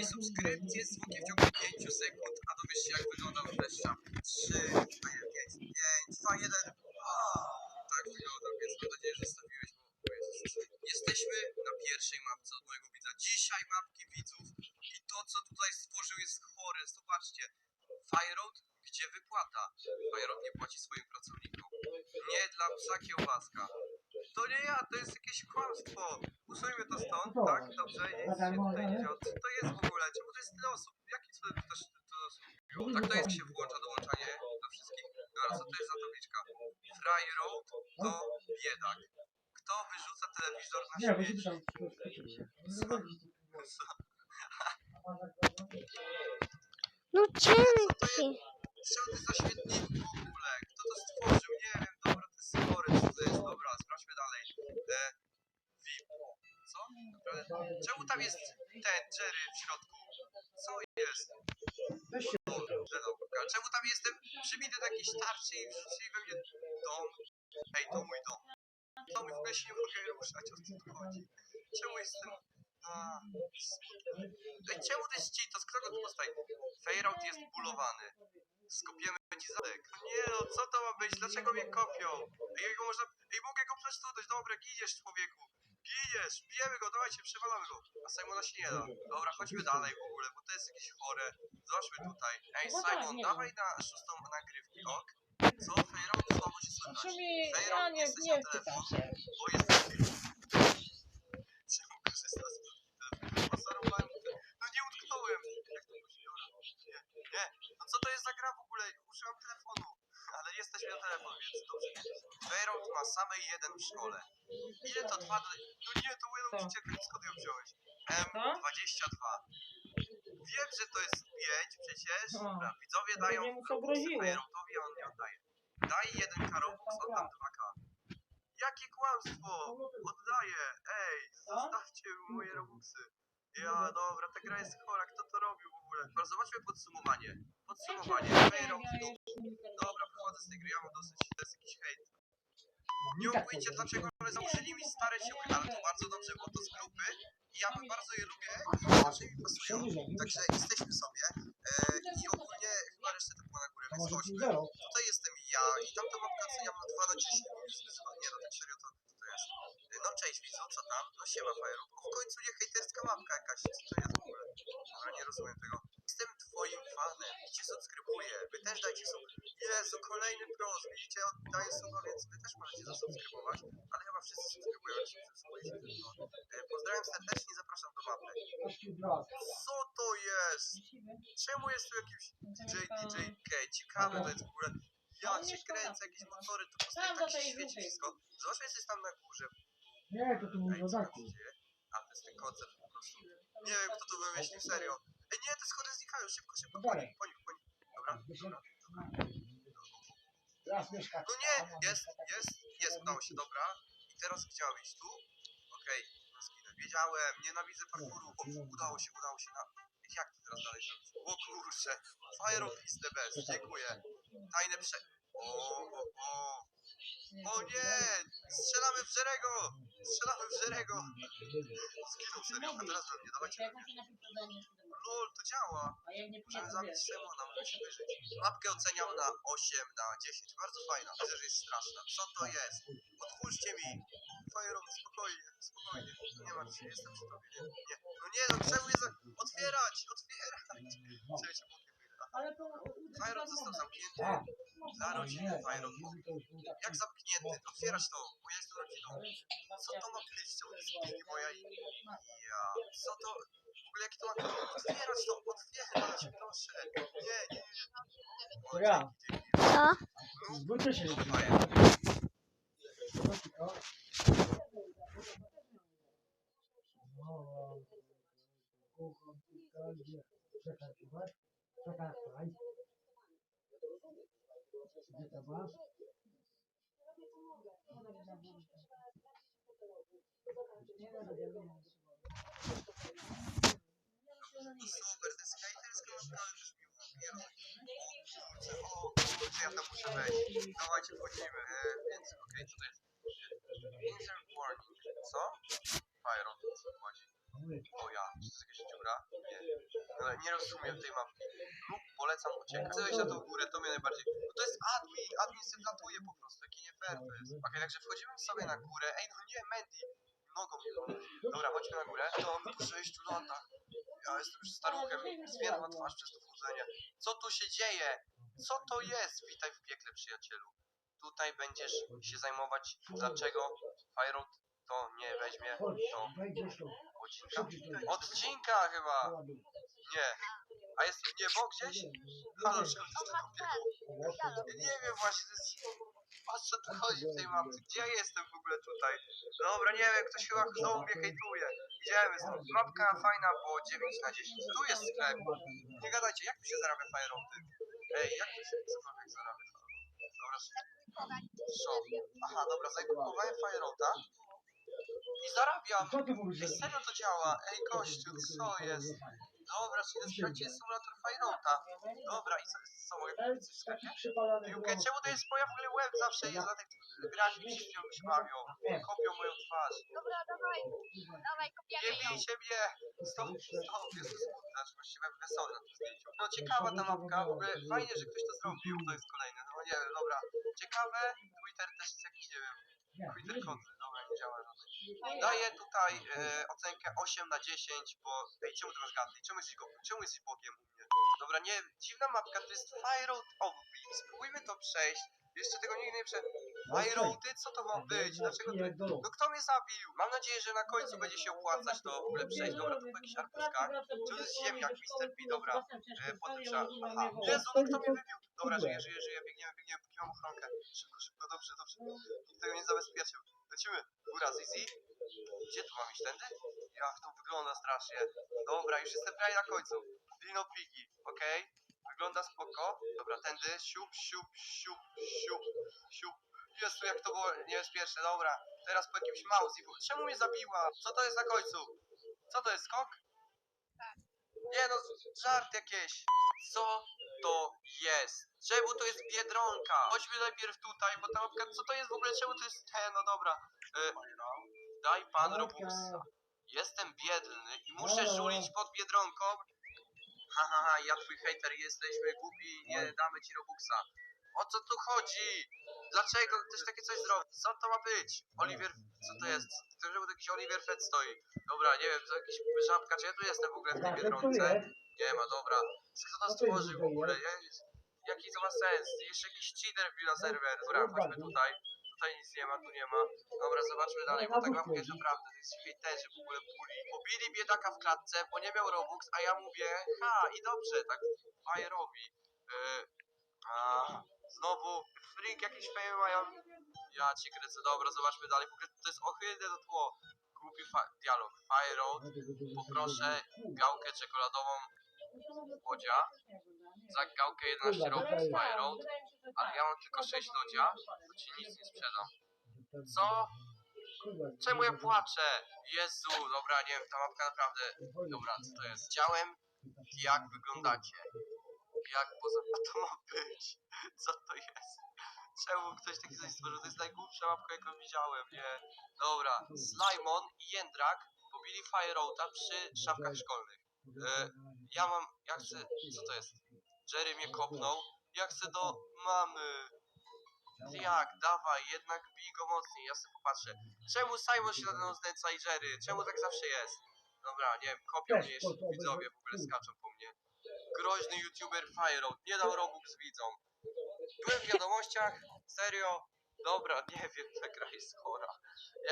i subskrypcję z w ciągu 5 sekund, a dowiesz się jak wygląda wreszcie 3, a nie 5, 5, 2, 1. Tak wygląda, więc mam nadzieję, że zostawiłeś. Jesteśmy na pierwszej mapce od mojego widza. Dzisiaj mapki widzów i to co tutaj stworzył jest chore. Zobaczcie, Fireroad, gdzie wypłata? Fireroad nie płaci swoim pracownikom. Nie dla psa kiełbaska. To nie ja, to jest jakieś kłamstwo. Usuńmy to stąd, tak? Dobrze, nic się tutaj nie. Co to jest w ogóle? Czemu to jest tyle osób? To, to też to osób? Tak to jest, się włącza dołączanie do wszystkich. Dobra, co to jest za tabliczka? Fry Road to biedak. Kto wyrzuca telewizor na Nie, pytam. No dzięki. Jest ten Jerry w środku? Co jest? Weź się dobra. Czemu tam jestem przybity do jakiejś tarczy i wrzucili we mnie dom? Ej, to mój dom. Dom i w ogóle się nie mogę ruszać, o co tu chodzi? Czemu jestem... A, Ej, czemu to jest cheatos? Kto go tu postawił? Fairrout jest bulowany. Skopiemy ci zadek. Nie no, co to ma być? Dlaczego mnie kopią? Ej, jego można... Ej, mogę go przestudać. Dobra, giniesz człowieku. Giniesz, bijemy go, dawajcie, przewalamy go. A Simona się nie da. Dobra, chodźmy dalej w ogóle, bo to jest jakieś chore. Zobaczmy tutaj. Ej, No tak, Simon, nie dawaj na szóstą nagrywki, ok? Co? Fairrout słabo się Proszę słychać. mi, Fairrout, ja nie, jesteś nie na wczytam telefon? się. Bo jest... Czemu korzysta z telefonu? Te- No nie utknąłem. Jak to musi? Dobra, nie, nie. No co to jest za gra w ogóle? Użyłam telefonu. Ale jesteś na telefon, więc dobrze. Fairroad ma same jeden w szkole. Ile to trwa? do- No nie, skąd ją wziąłeś? Co? M22. Wiem, że to jest 5 przecież. No. Dobra, widzowie No dają pewnie mu to groziło. Fairroadowi, a on nie oddaje. Daj jeden karobus, oddam 2K. Jakie kłamstwo! Oddaję! Ej, zostawcie moje robuxy. Ja, dobra, ta gra jest chora, kto to robił w ogóle? Dobra, zobaczmy podsumowanie. Podsumowanie. Dobra, wychodzę z tej gry, ja mam dosyć, to jest jakiś hejt. Nie ogólnie dlaczego, ale założyli mi stare ciuchy, ale to bardzo dobrze, bo to z grupy i ja bym bardzo je lubię i zawsze mi pasują. Także jesteśmy sobie e, i ogólnie chyba resztę to było na górę, więc chodźmy. Tutaj jestem ja i tamtą mapkę oceniam na 2 na 10, bo jest wyzwa. Nie no, tak serio to, to, to jest. No cześć widzu, co tam? No siema Fajeru. W końcu nie hejterska mapka jakaś, co to jest w ogóle? Dobra, nie rozumiem tego. Twoim fanem i cię subskrybuję. Wy też dajcie sub. Jezu, kolejny pros. Widzicie, oddaję suba, więc wy też możecie zasubskrybować. Ale chyba wszyscy subskrybują, się subskrybujecie tylko. E, Pozdrawiam serdecznie i zapraszam do mapy. Co to jest? Czemu jest tu jakiś DJ, DJ K? Ciekawe to jest w ogóle. Ja cię kręcę, jakieś motory tu do tak świeci wszystko. Zobaczmy, jest tam na górze. Nie, to tu mówię dzieje? A, to jest ten koncert po prostu. Nie wiem, kto to wymyślił, serio. Ej, nie, te schody znikają, szybko, szybko, po nich, po nich, po nich. Dobra, dobra. Raz mieszka. No nie, jest, jest, jest, udało się, dobra. I teraz chciałem iść tu. Okej, skinę. Wiedziałem, nienawidzę parkouru. O, udało się, udało się. Na... Jak to teraz dalej zrobić? O kurczę, Fire of is the best, dziękuję. Tajne prze... O, o, o. O nie! Strzelamy w Jerego! Strzelamy w Jerego! Zginął serio, a teraz we mnie, dawajcie we mnie. Lol, to działa! Musimy zabić mogę się wyżyć. Mapkę oceniam na 8 na 10, bardzo fajna, widzę, że jest straszna. Co to jest? Otwórzcie mi! Fireon, spokojnie, spokojnie. Nie martw się, jestem przy tobie. Nie. No nie, no czemu je za... Otwierać, otwierać! Czekajcie, bokiem wyjdę. Ale to... Fireon został zamknięty. To już było tak. Jak zamknięty? Otwierać to, bo ja jestem rodziną. Co to ma być? To jest moja i... Ja... Co to... W ogóle jaki to ma... Otwierać to, otwierać, proszę. Nie, nie, nie. ja. Co? Zbójcie się, No. Czekaj. Czekaj, słuchaj. Gdzie to masz? Super, to jest hejterska mapka, ale też miło. O kurczę, ja tam muszę wejść. Dawajcie, wchodzimy. Więc, okej, co to jest? Injured warning. Co? Fire, o co chodzi? O ja, jest jakaś dziura? Nie. Ale nie rozumiem tej mapki. Lub polecam uciekać. Chcę wejść na tą górę, to mnie najbardziej... Bo to jest admin, admin się po prostu, jaki nie fair to jest. Okej, także wchodzimy sobie na górę. Ej, no nie, Mandy! Nogą mnie. Dobra, chodźmy na górę. To po 6 latach. Ja jestem już staruchem i zmierła twarz przez to wchodzenie. Co tu się dzieje? Co to jest? Witaj w piekle, przyjacielu. Tutaj będziesz się zajmować. Dlaczego Fireout to nie weźmie? Tu. odcinka? Odcinka chyba! Nie. A jest niebo gdzieś? Halo, czemu to Ja nie wiem właśnie, to jest... O co tu chodzi w tej mapce? Gdzie ja jestem w ogóle tutaj? Dobra, nie wiem, ktoś chyba znowu mnie hejtuje. Idziemy stąd. Mapka fajna, bo 9 na 10. Tu jest sklep. Nie gadajcie, jak tu się zarabia fajerąty? Ej, jak tu się cokolwiek zarabia? Dobra. Aha, dobra, zakupowałem fajerota i zarabiam. Ej, serio to działa. Ej, gościu, co jest? Dobra, czyli to jest prawdziwy symulator fajerota. Dobra, i co, co mogę coś w sklepie? Jukę, czemu to jest moja w ogóle web zawsze jest na tych grach mi się wciąż bawią? Kopią moją twarz. Dobra, dawaj, dawaj, Nie kopiemy ją. bijcie mnie! Stop, stop, jest smutne, znaczy właściwie wesoły na tym zdjęciu. No ciekawa ta mapka, w ogóle fajnie, że ktoś to zrobił, to jest kolejne, no nie wiem, dobra. Ciekawe, Twitter też jest jakiś, nie wiem, Twitter konty, dobra, nie działa żaden. Daję tutaj e, ocenkę 8 na 10, bo, ej, czemu ty masz gadli? Czemu jesteś, go, czemu jesteś bogiem u mnie? Dobra, nie, dziwna mapka, to jest Fire Road Offbeat, spróbujmy to przejść. Jeszcze tego nigdy nie prze... Fire Roady? Co to ma być? Dlaczego to... No kto mnie zabił? Mam nadzieję, że na końcu będzie się opłacać to w ogóle przejść. Dobra, to jakiś arbuskak. To jest ziemniak, Mr. P, dobra. E. Aha. Jezu, no kto mnie wybił? Dobra, żyję, żyję, żyję, biegniemy, biegniemy, póki mam ochronkę. Szybko, szybko, dobrze, dobrze. Tego nie zabezpieczył. Lecimy. Góra, Zizi. Gdzie tu mam iść? Tędy? Jak to wygląda strasznie. Dobra, już jestem prawie na końcu. Dino Pigi, okej. Wygląda spoko. Dobra, tędy. Siup, siup, siup, siup, siup. Jezu, jak to było niebezpieczne. Dobra, teraz po jakimś mauzi. Czemu mnie zabiła? Co to jest na końcu? Co to jest, skok? Nie no, żart jakieś. Co to jest? Czemu to jest Biedronka? Chodźmy najpierw tutaj, bo ta mapka, co to jest w ogóle, czemu to jest, he, no dobra. E, daj pan Robuxa. Jestem biedny i muszę żulić pod Biedronką. Ha, ha, ha, ja twój hejter, jesteśmy głupi, nie damy ci Robuxa. O co tu chodzi? Dlaczego ktoś takie coś zrobił? Co to ma być? Oliver, co to jest? Czemu tu jakiś Oliver Fett stoi? Dobra, nie wiem, to jakiś żabka, czy ja tu jestem w ogóle w tej Biedronce? Nie ma, dobra. Kto to stworzył w ogóle? Ja- Jaki to ma sens? Jeszcze jakiś cheater wbił na serwer. Dobra, chodźmy tutaj. Tutaj nic nie ma, tu nie ma. Dobra, zobaczmy dalej, bo tak mapka jest naprawdę, to jest hejterzy w ogóle puli. Pobili biedaka w klatce, bo nie miał Robux, a ja mówię, ha, i dobrze, tak fajerowi. Yy, a, znowu, freak jakieś fame mają. Ja cię kręcę, dobra, zobaczmy dalej, w ogóle to jest ohydne to tło. Głupi dialog. Fire Road, poproszę gałkę czekoladową Łodzia. Za gałkę 11 Robux Fire Road, ale ja mam tylko 6 lodzia, to ci nic nie sprzedam. Co? Czemu ja płaczę? Jezu, dobra, nie wiem, ta mapka naprawdę... Dobra, co to jest? Chciałem, jak wyglądacie. Jak poza... A to ma być? Co to jest? Czemu ktoś taki coś stworzył? To jest najgłupsza mapka, jaką widziałem, nie? Dobra, Slimon i Jędrak pobili Fireouta przy szafkach szkolnych. E, ja mam... Ja chcę... Co to jest? Jerry mnie kopnął. Ja chcę do mamy. Jak? Dawaj, jednak bij go mocniej, ja sobie popatrzę. Czemu Simon się na mną znęca i Jerry? Czemu tak zawsze jest? Dobra, nie wiem, kopią mnie jeszcze widzowie, w ogóle skaczą po mnie. Groźny youtuber Fireout, nie dał Robux widzom. Byłem w wiadomościach, serio? Dobra, nie wiem, ta gra jest chora.